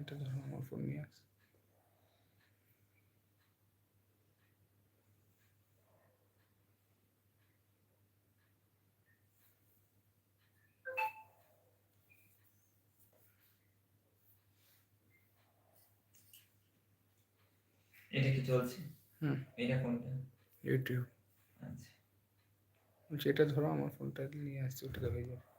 এটা ধরো আমার ফোন নিয়ে আসছে। এটা কি চলছে? হুম। এটা কোনটা? ইউটিউব আচ্ছা। বলছি এটা ধরো আমার ফোনটা নিয়ে আসছে ওটা দেখে যাবে।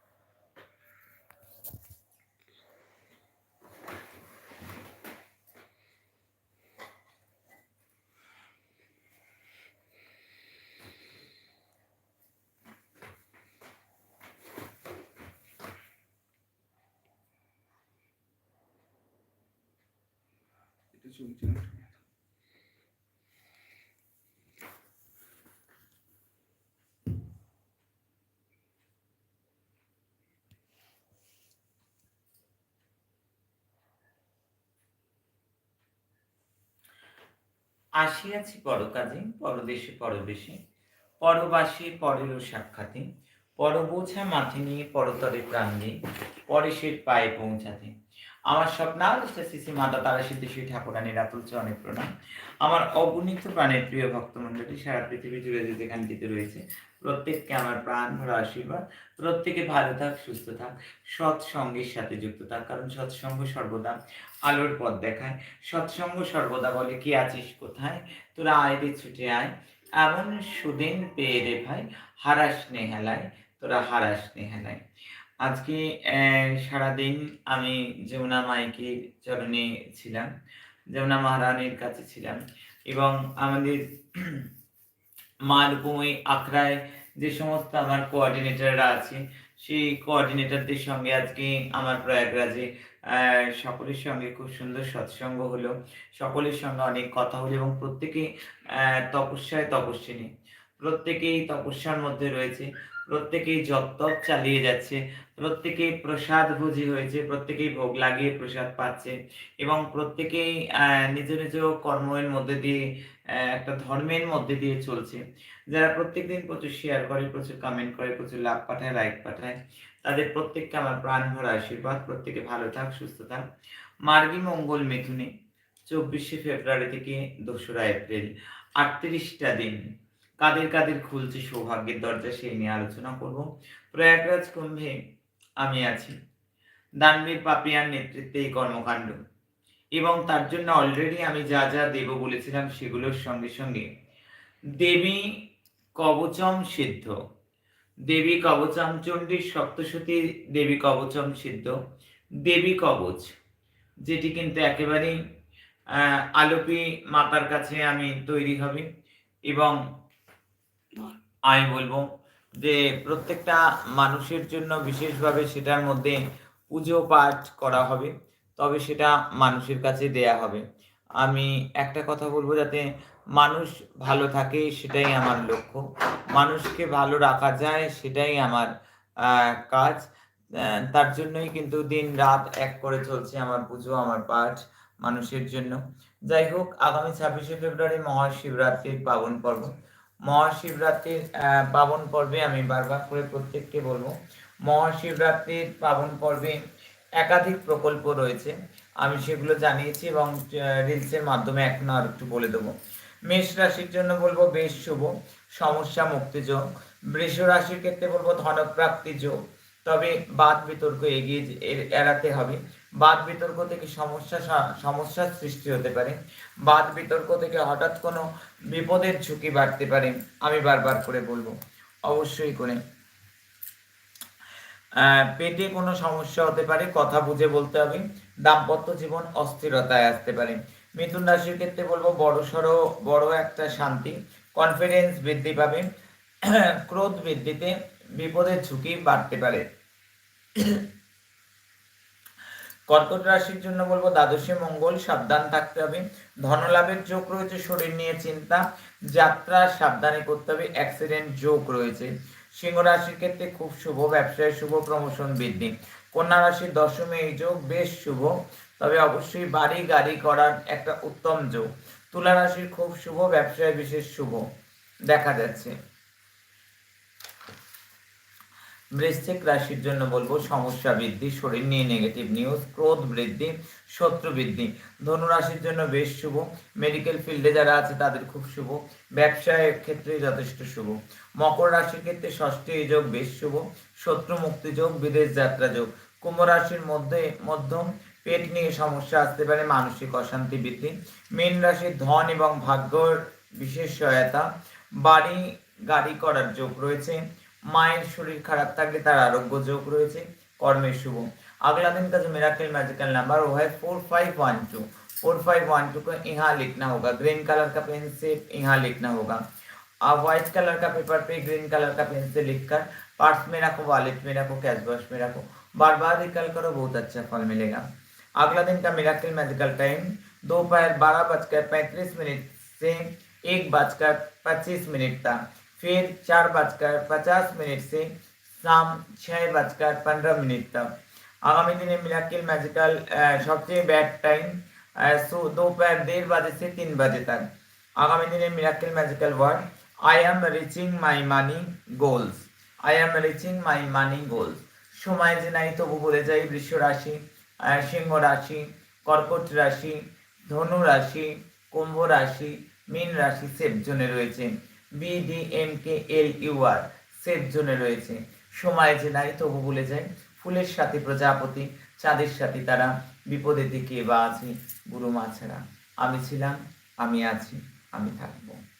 আসিয়াছি পরকাজে, পরদেশে পরদেশে, পরবাসী, পরেরও সাক্ষাতে, পরবোঝা মাথে নিয়ে, পরতরে প্রাণ দিয়ে পরেশের পায়ে পৌঁছাতে। আমার স্বপ্নাদিষ্ট শ্রী মাতা তারা সিদ্ধেশ্বরী ঠাকুরানীর আতুল অনেক প্রণাম। আমার অগণিত প্রাণের প্রিয় ভক্তমণ্ডলী, সারা পৃথিবী জুড়ে যে যেখানটিতে রয়েছে, প্রত্যেককে আমার প্রাণ ভরা আশীর্বাদ। প্রত্যেকে ভালো থাক, সুস্থ থাক, সৎসঙ্গের সাথে যুক্ত থাক, কারণ সৎসঙ্গ সর্বদা আলোর পথ দেখায়। সৎসঙ্গ সর্বদা বলে, কি আছিস কোথায়? তোরা আয় ছুটে আয়। এমন সুদিন পেয়ে রে ভাই, হারাস নেহালায়, তোরা হারাস নেহালায়। আজকে সারাদিন আমি যমুনা মাইকের চরণে ছিলাম। যমুনা মহারানীর কাছে ছিলাম এবং আমাদের মা রূপময়ী আখড়ায় যে সমস্ত আমার কোঅর্ডিনেটররা আছে, সেই কোঅর্ডিনেটরদের সঙ্গে আজকে আমার প্রয়াগরাজে সকলের সঙ্গে খুব সুন্দর সৎসঙ্গ হলো। সকলের সঙ্গে অনেক কথা হলো এবং প্রত্যেকে তপস্যায় তপস্বিনী। প্রত্যেকেই তপস্যার মধ্যে রয়েছে। প্রত্যেকেই জপ তপ চালিয়ে যাচ্ছে, প্রত্যেকেই প্রসাদ ভোজি হয়েছে, প্রত্যেকেই ভোগ লাগিয়ে প্রসাদ পাচ্ছে এবং প্রত্যেকেই নিজ নিজ কর্মের মধ্যে দিয়ে একটা ধর্মের মধ্যে দিয়ে চলছে। যারা প্রত্যেকদিন প্রচুর শেয়ার করে, প্রচুর কমেন্ট করে, প্রচুর লাভ পাঠায় লাইক পাঠায়, তাদের প্রত্যেককে আমার প্রাণ ভরা আশীর্বাদ। প্রত্যেকে ভালো থাক, সুস্থ থাক। মার্গী মঙ্গল মিথুনে, চব্বিশে ফেব্রুয়ারি থেকে দোসরা এপ্রিল, আটত্রিশটা দিন। কাদের কাদের খুলছে সৌভাগ্যের দরজা সেই নিয়ে আলোচনা করব। প্রয়াগরাজ কুম্ভে আমি আছি। দানবীর পাপিয়ার নেতৃত্বে এই কর্মকাণ্ড। এবং তার জন্য অলরেডি আমি যা যা দেব বলেছিলাম সেগুলোর সঙ্গে সঙ্গে দেবী কবচম সিদ্ধ। দেবী কবচম চণ্ডীর সপ্তশতী দেবী কবচম সিদ্ধ। দেবী কবচ, যেটি কিন্তু একেবারেই আলোপি মাতার কাছে আমি তৈরি হবে। এবং আমি বলব যে প্রত্যেকটা মানুষের জন্য বিশেষভাবে সেটার মধ্যে পুজো পাঠ করা হবে, তবে সেটা মানুষের কাছে দেয়া হবে। আমি একটা কথা বলব যাতে মানুষ ভালো থাকে, সেটাই আমার লক্ষ্য। মানুষকে ভালো রাখা যায়, সেটাই আমার কাজ। তার জন্যই কিন্তু দিন রাত এক করে চলছে আমার পুজো, আমার পাঠ মানুষের জন্য। যাই হোক, আগামী ছাব্বিশে ফেব্রুয়ারি মহাশিবরাত্রির পাবন পর্ব। মহাশিবরাত্রির পাবন পর্বে আমি বারবার করে প্রত্যেককে বলব, মহাশিবরাত্রির পাবন পর্বে একাধিক প্রকল্প রয়েছে। আমি সেগুলো জানিয়েছি এবং রিলসের মাধ্যমে এখন আর একটু বলে দেবো। মেষ রাশির জন্য বলব বেশ শুভ, সমস্যা মুক্তি যোগ বৃষ রাশির ক্ষেত্রে বলব ধনপ্রাপ্তি যোগ। তবে বাদ বিতর্ক এগিয়ে এড়াতে হবে। বাদ বিতর্ক থেকে সমস্যা সমস্যার সৃষ্টি হতে পারে। বাদ বিতর্ক থেকে হঠাৎ কোনো বিপদের ঝুঁকি বাড়তে পারে, আমি বারবার করে বলব। অবশ্যই করে। পেটে কোনো সমস্যা হতে পারে, কথা বুঝে বলতে হবে। দাম্পত্য জীবন অস্থিরতায় আসতে পারে। মিথুন রাশির ক্ষেত্রে বলব, বড় সড়ো, বড় একটা শান্তি কনফিডেন্স বৃদ্ধি পাবে। ক্রোধ বৃদ্ধিতে বিপদের ঝুঁকি বাড়তে পারে। কর্কট রাশির জন্য বলব দ্বাদশে মঙ্গল, সাবধান থাকতে হবে। ধনলাভের যোগ রয়েছে, শরীর নিয়ে চিন্তা। যাত্রা সাবধানে করতে হবে অ্যাক্সিডেন্ট যোগ রয়েছে। সিংহ রাশির ক্ষেত্রে খুব শুভ, ব্যবসায় শুভ প্রমোশন বৃদ্ধি। কন্যা রাশির দশমে এই যোগ বেশ শুভ। তবে অবশ্যই বাড়ি গাড়ি করার একটা উত্তম যোগ। তুলা রাশির খুব শুভ, ব্যবসায় বিশেষ শুভ। দেখা যাচ্ছে। বৃশ্চিক রাশির জন্য বলব সমস্যা বৃদ্ধি, শরীর নিয়ে নেগেটিভ নিউজ ক্রোধ বৃদ্ধি, শত্রু বৃদ্ধি। ধনু রাশির জন্য বেশ শুভ। মেডিকেল ফিল্ডে যারা আছে তাদের খুব শুভ। ব্যবসায়ের ক্ষেত্রে যথেষ্ট শুভ। মকর রাশির ক্ষেত্রে ষষ্ঠী যোগ বেশ শুভ। শত্রু মুক্তি যোগ, বিদেশ যাত্রা যোগ। কুম্ভ রাশির মধ্যে, মধ্যম পেট নিয়ে সমস্যা আসতে পারে, মানসিক অশান্তি বৃদ্ধি। মীন রাশির ধন এবং ভাগ্যর বিশেষ সহায়তা। বাড়ি, গাড়ি করার যোগ রয়েছে। মায়ের শরীর খারাপ থাকলে তার আরোগ্য যোগ রয়েছে কর্মের शुभ अगला दिन का जो मेराकल मैजिकल नंबर वो है four five one two four five one two को यहाँ लिखना होगा ग्रीन कलर का पेन से यहाँ लिखना होगा और व्हाइट कलर का पेपर पे ग्रीन कलर का पेन से लिखकर पर्स में रखो वॉलेट में रखो कैश बॉक्स में रखो बार बार रिकल करो बहुत अच्छा फल मिलेगा अगला दिन का मिराकल मैजिकल टाइम दोपहर बारह बजकर पैंतीस मिनट से एक बजकर पच्चीस मिनट तक फिर चार बजकर पचास मिनट से शाम छः बजकर पंद्रह मिनट तक आगामी दिने मिराकिल मैजिकल सबसे बैड टाइम सो दोपहर डेढ़ बजे से तीन बजे तक आगामी दिने miracle magical word I am reaching my money goals I am reaching my money goals সময় যে নাই তবু বলে যাই বৃষ রাশি আহ, সিংহ রাশি কর্কট রাশি ধনু রাশি কুম্ভ রাশি মীন রাশি সেফ জোনে রয়েছে B D L U R safe জোনে রয়েছে। সময় যে নাই তবু বলে যায় ফুলের সাথে প্রজাপতি, চাঁদের সাথে তারা, বিপদের দিকে বা আছে, গুরু মা আমি ছিলাম, আমি আছি, আমি থাকব।